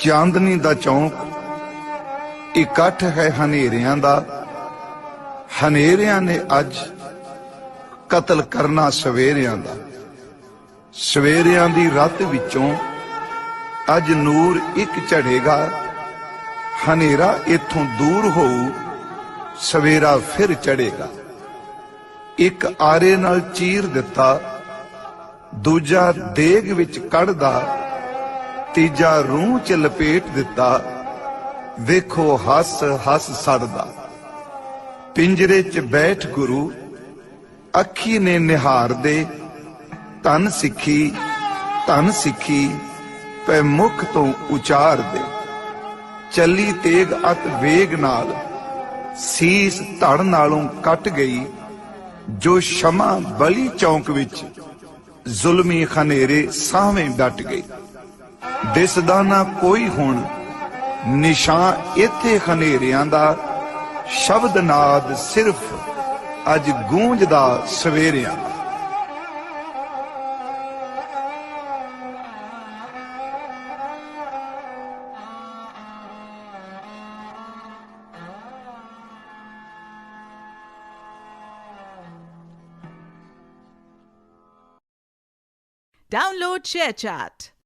ਚਾਂਦਨੀ ਦਾ ਚੌਂਕ। ਇਕੱਠ ਹੈ ਹਨੇਰਿਆਂ ਦਾ। ਹਨੇਰਿਆਂ ਨੇ ਅੱਜ ਕਤਲ ਕਰਨਾ ਸਵੇਰਿਆਂ ਦਾ। ਸਵੇਰਿਆਂ ਦੀ ਰਾਤ ਵਿੱਚੋਂ ਅੱਜ ਨੂਰ ਇੱਕ ਚੜੇਗਾ ਹਨੇਰਾ ਇੱਥੋਂ ਦੂਰ ਹੋਊ, ਸਵੇਰਾ ਫਿਰ ਚੜੇਗਾ ਇੱਕ ਆਰੇ ਨਾਲ ਚੀਰ ਦਿੱਤਾ, ਦੂਜਾ ਦੇਗ ਵਿੱਚ ਕੱਢਦਾ ਤੀਜਾ ਰੂਹ ਚ ਲਪੇਟ ਦਿੱਤਾ। ਵੇਖੋ ਹੱਸ ਹੱਸ ਸੜਦਾ। ਪਿੰਜਰੇ 'ਚ ਬੈਠ ਗੁਰੂ, ਅੱਖੀ ਨੇ ਨਿਹਾਰ ਦੇ। ਤਨ ਸਿੱਖੀ ਤਨ ਸਿੱਖੀ, ਪੈ ਮੁਖ ਤੋਂ ਉਚਾਰ ਦੇ। ਚੱਲੀ ਤੇਗ ਅਤ ਵੇਗ ਨਾਲ, ਸੀਸ ਧੜ ਨਾਲੋਂ ਕੱਟ ਗਈ। ਜੋ ਸ਼ਮਾ ਬਲੀ ਚੌਂਕ ਵਿੱਚ, ਜ਼ੁਲਮੀ ਖਨੇਰੇ ਸਾਵੇਂ ਡਟ ਗਈ। ਦਿਸਦਾ ਨਾ ਕੋਈ ਹੁਣ ਨਿਸ਼ਾਨ ਇੱਥੇ ਹਨੇਰਿਆਂ ਦਾ, ਸ਼ਬਦ ਨਾਦ ਸਿਰਫ ਅੱਜ ਗੂੰਜਦਾ ਸਵੇਰਿਆਂ ਦਾ। Download ShareChat.